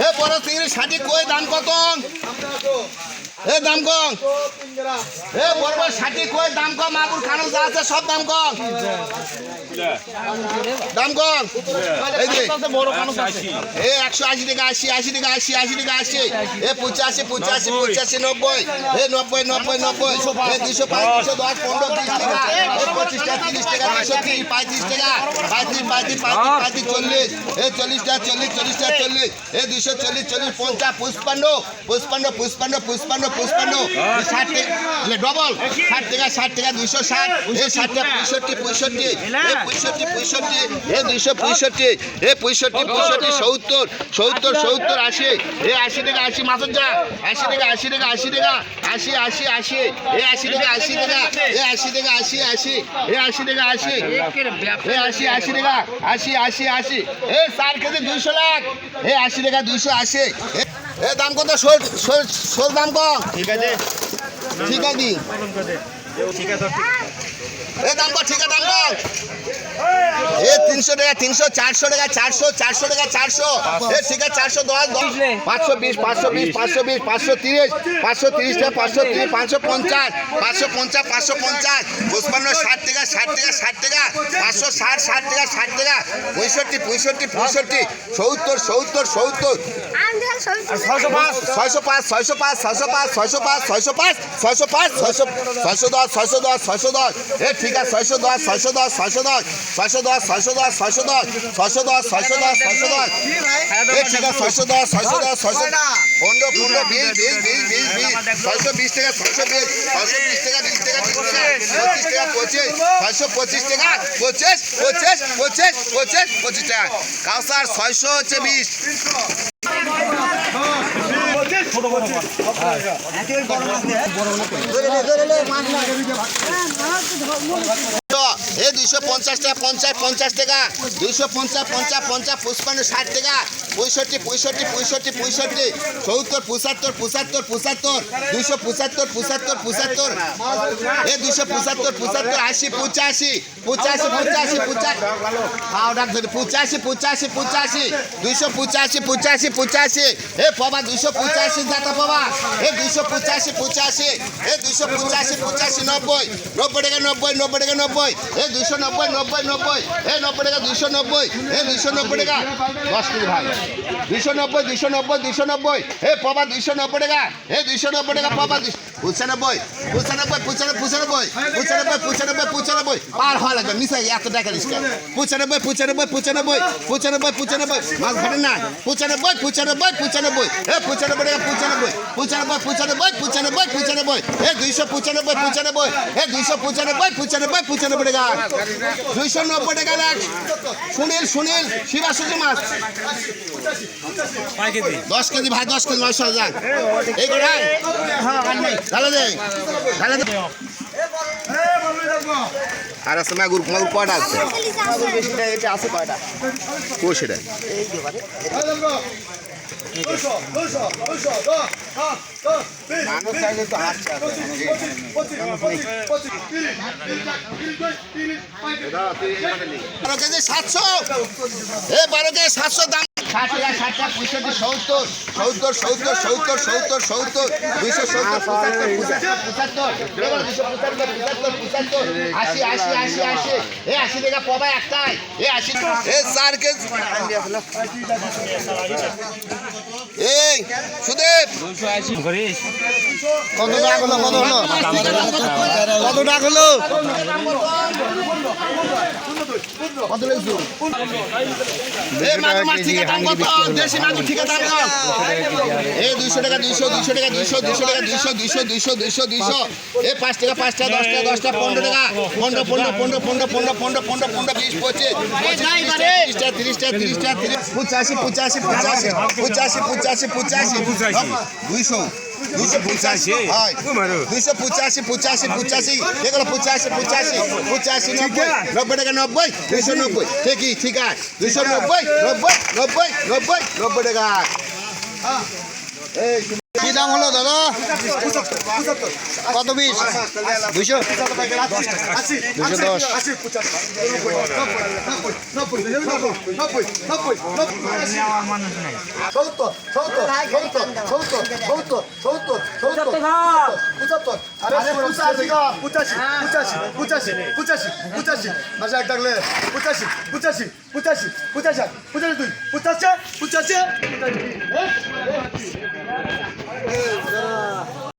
এ বড় চিংড়ি ষাটি কই দাম কত? এ দাম কম। এ বড় ষাটি কই? দাম কম। মাগুর খানো যা আছে, সব দাম কম। দাম কম। এই যে, এ একশো আশি টাকা, আশি আশি টাকা, আশি আশি টাকা আশি এ পঁচাশি পঁচাশি পঁচাশি, নব্বই। এ নব্বই নব্বই নব্বই। এ দুশো পাঁচ দুশো দশ পনেরো বিশ টাকা। পঁচিশ টাকা তিরিশ টাকা, দুশো তিরিশ, পঁয়ত্রিশ টাকা। পঁয়ত্রিশ পঁয়ত্রিশ পঁয়ত্রিশ পঁয়ত্রিশ, চল্লিশ। এ চল্লিশ টাকা চল্লিশ চল্লিশ টাকা চল্লিশ। এ দুশো চল্লিশ চল্লিশ, পঞ্চাশ, পুষ্পান্ন। পুষ্পান্ন পুষ্পান্ন পুষ্পান্ন পুষ্পান্ন ষাট টাকা ডবল ষাট টাকা ষাট টাকা দুশো ষাট এ ষাট টাকা পঁয়ষট্টি পঁয়ষট্টি এ পঁয়ষট্টি পঁয়ষট্টি এ দুশো পঁয়ষট্টি এ পঁয়ষট্টি পঁয়ষট্টি সত্তর সত্তর সত্তর আশি এ আশি টাকা আশি মাসের যা আশি টাকা আশি টাকা আশি টাকা আশি আশি আশি এ আশি টাকা আশি টাকা এ আশি টাকা আশি আশি এ আশি টাকা আশি এ আশি আশি টাকা আশি আশি আশি এ চার কেজি দুইশো লাখ এ আশি টাকা দুইশো আশি এ- দাম কত? সোল দাম কম। ঠিক আছে। ঠিক আছে। ঠিক আছে। এ দাম কত ঠিক আছে দাম কম তিনশো টাকা তিনশো চারশো টাকা চারশো চারশো টাকা চারশো। এ ঠিক আছে চারশো দশ দশ। পাঁচশো বিশ পাঁচশো বিশ পাঁচশো বিশ পাঁচশো তিরিশ পাঁচশো তিরিশ টাকা পাঁচশো তিরিশ পাঁচশো পঞ্চাশ পাঁচশো পঞ্চাশ পাঁচশো পঞ্চাশ। পঁচপান্ন ষাট টাকা ষাট টাকা ষাট টাকা পাঁচশো ষাট ষাট টাকা ষাট টাকা পঁয়ষট্টি পঁয়ষট্টি পঁয়ষট্টি সত্তর সত্তর সত্তর। ছয়শো পাঁচ। ছয়শো পাঁচ ছয়শো পাঁচ ছয়শো পাঁচ ছয়শো পাঁচ ছয়শো পাঁচ ছয়শো পাঁচ ছয়শো ছয়শো দশ ছয়শো দশ ছয়শো দশ। এ ঠিক আছে ছয়শো দশ ছয়শো দশ ছয়শো দশ ছয়শো দশ ছয়শো দশ। দশ দশ ছয়শো দশ ছয়শো দশ ছয়শো ছয়শো বিশ টাকা, ছয়শো ছয়শো পঁচিশ টাকা, পঁচিশ, ছয়শো পঁচিশ টাকা পঁচিশ টাকা। কাউসার ছয়শো হচ্ছে বিশ। এ দুইশো পঞ্চাশ টাকা, পঞ্চাশ পঞ্চাশ টাকা। দুইশো পঞ্চাশ পঞ্চাশ পঞ্চাশ পুষ্পান্ন ষাট টাকা। পঁয়ষট্টি পঁয়ষট্টি পঁয়ষট্টি পঁয়ষট্টি। সত্তর, পঁচাত্তর পঁচাত্তর পঁচাত্তর। দুইশো পঁচাত্তর পঁচাত্তর পঁচাত্তর। এ দুইশো পঁচাত্তর পঁচাত্তর, আশি, পঁচাশি পঁচাশি পঁচাশি পঁচাশি। হাওড়ার ধরে, পঁচাশি পঁচাশি পঁচাশি। দুইশো পঁচাশি পঁচাশি পঁচাশি। এ বাবা দুইশো পঁচাশি দাতা বাবা এ দুইশো পঁচাশি পঁচাশি। এ দুইশো পঁচাশি পঁচাশি, নব্বই। নব্বই টাকা, নব্বই নব্বই টাকা, নব্বই। এ দুইশো নব্বই নব্বই নব্বই। এ, নব্বই টাকা দুইশো নব্বই। এ দুইশো নব্বই টাকা। দশ কেজি ভাই। দুইশো নব্বই দুইশো নব্বই দুইশো নব্বই। এ পাবা দুইশো নব্বই টাকা। এ দুইশো নব্বই টাকা পাবা পঁচানব্বই পঁচানব্বই পঁচানব্বই পঁচানব্বই পঁচানব্বই পঁচানব্বই পঁচানব্বই পার হওয়া লাগবে মিশাই এত টাকা রিস্কা পঁচানব্বই পঁচানব্বই পঁচানব্বই পঁচানব্বই পঁচানব্বই মাছ ধরে না পঁচানব্বই পঁচানব্বই পঁচানব্বই এ পঁচানব্বই টাকা পঁচানব্বই পঁচানব্বই পঁচানব্বই পঁচানব্বই পঁচানব্বই এ দুইশো পঁচানব্বই পঁচানব্বই এ দুইশো পঁচানব্বই পঁচানব্বই পঁচানব্বই টাকা দুইশো নব্বই টাকা লাখ সুনীল সুনীল শিবাশুজি মাছ দশ কেজি ভাই দশ কেজি নয়শো হাজার এই তাহলে দে আর আছে মাগুর মাগুর কয়টা আছে? কয়টা কো সেটা সাতশো। এ, বারো কেজি সাতশো দাম ষাট টাকা ষাট টাকা পঁয়ষট্টি সত্তর সত্তর সত্তর সত্তর সত্তর সত্তর দুইশো সত্তর পঁচাত্তর পঁচাত্তর দুইশো পঁচাত্তর পঁচাত্তর পঁচাত্তর আশি আশি আশি আশি এ আশি টাকা পবা একটাই এ আশি এ চার কেজি এই সুদেব কত টাকা হলো কত হলো? কত টাকা হলো? কত লাগছে এই মাগুর মাছ ঠিক দাম কত? দেশি মাগুর ঠিক দাম কত? এই 200 টাকা 200 200 টাকা 200 200 টাকা 200 200 200 200 200 এই 5 টাকা 5 টাকা 10 টাকা 10 টাকা 15 টাকা। 15 15 15 15 15 15 15 15 20 25 দুশো પચાસી দুশো পঁচাশি পঁচাশি পঁচাশি। এগুলো পঁচাশি পঁচাশি পঁচাশি নব্বই। নব্বই টাকা নব্বই দুশো নব্বই। ঠিকই ঠিক আছে। দুশো নব্বই নব্বই নব্বই নব্বই নব্বই টাকা। কি দাম হলো দাদা কত পিস দুইশো দুশো দশ পঁচাশি পঁচাশি পঁচাশি পঁচাশি পঁচাশি ডাকলে পঁচাশি পঁচাশি যারা